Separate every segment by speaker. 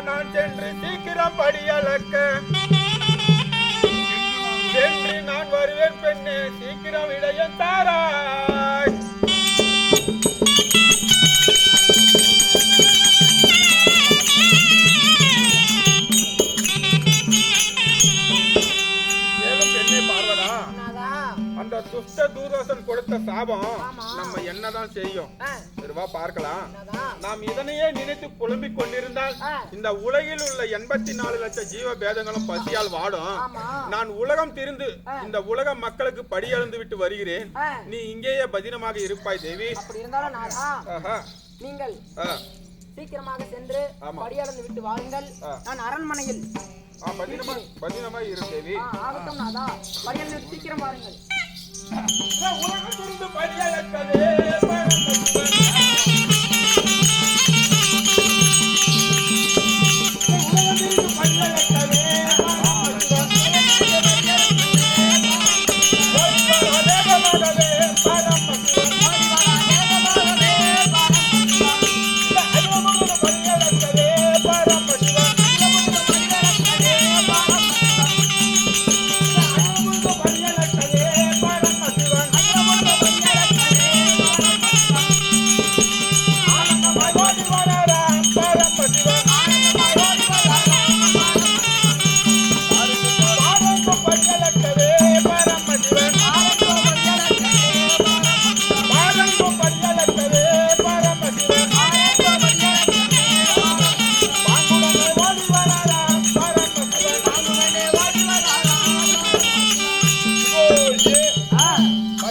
Speaker 1: நான் படியளக்க சென்று நான் வருவேன் பெண்ணே சீக்கிரம் இடையன் தாராய்? அந்த துஷ்ட தூர்வாசன் கொடுத்த சாபம். நம்ம என்னதான் செய்யும்
Speaker 2: ஆ,
Speaker 1: சரி வா பார்க்கலாம்? நாம் இதனையே நினைத்து புலம்பிக் கொண்டிருந்தால். இந்த உலகில் உள்ள எண்பத்தி நாலு லட்சம் ஜீவ பேதங்களும் பசியால் வாடும். நான் உலகம் திரிந்து இந்த உலக மக்களுக்கு படியளந்து விட்டு வருகிறேன். நீ இங்கேயே பதினமாக இருப்பாய் தேவி.
Speaker 2: நீங்கள். சீக்கிரமாக சென்று. படியளந்து விட்டு வாருங்கள். நான் அரண்மனையில்
Speaker 1: பதினமா இரு தேவி.
Speaker 2: ஆகட்டும் நாதா. படியளந்து விட்டு சீக்கிரம் வாருங்கள்.
Speaker 1: உலகம் திரிந்து படியளக்கவே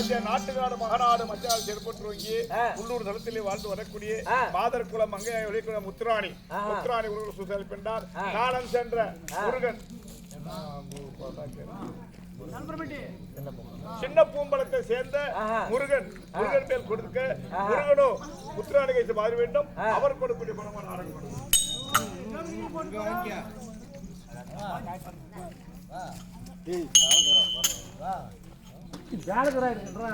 Speaker 1: மத்திய நாட்டுக்காடு மகநாடு மத்தியால் செருப்பற்றுவங்கி உள்ளூர் தளத்திலே வாழ்ந்து வரக்கூடிய மாதர் குலம் மங்கையை வெளிக்குள்ள முத்துராணி. முத்துராணி உருவ சுசல் பெண்டார். காலம் சென்ற முருகன். சின்ன பூம்பலத்தை சேர்ந்த முருகன். முருகன் மேல் கொடுக்க முருகனோ முத்துராணி கைத்து மாற வேண்டும். அவர் கொடுக்கக்கூடிய பணமான ஆரம்பம்.
Speaker 3: வேலைக்குறா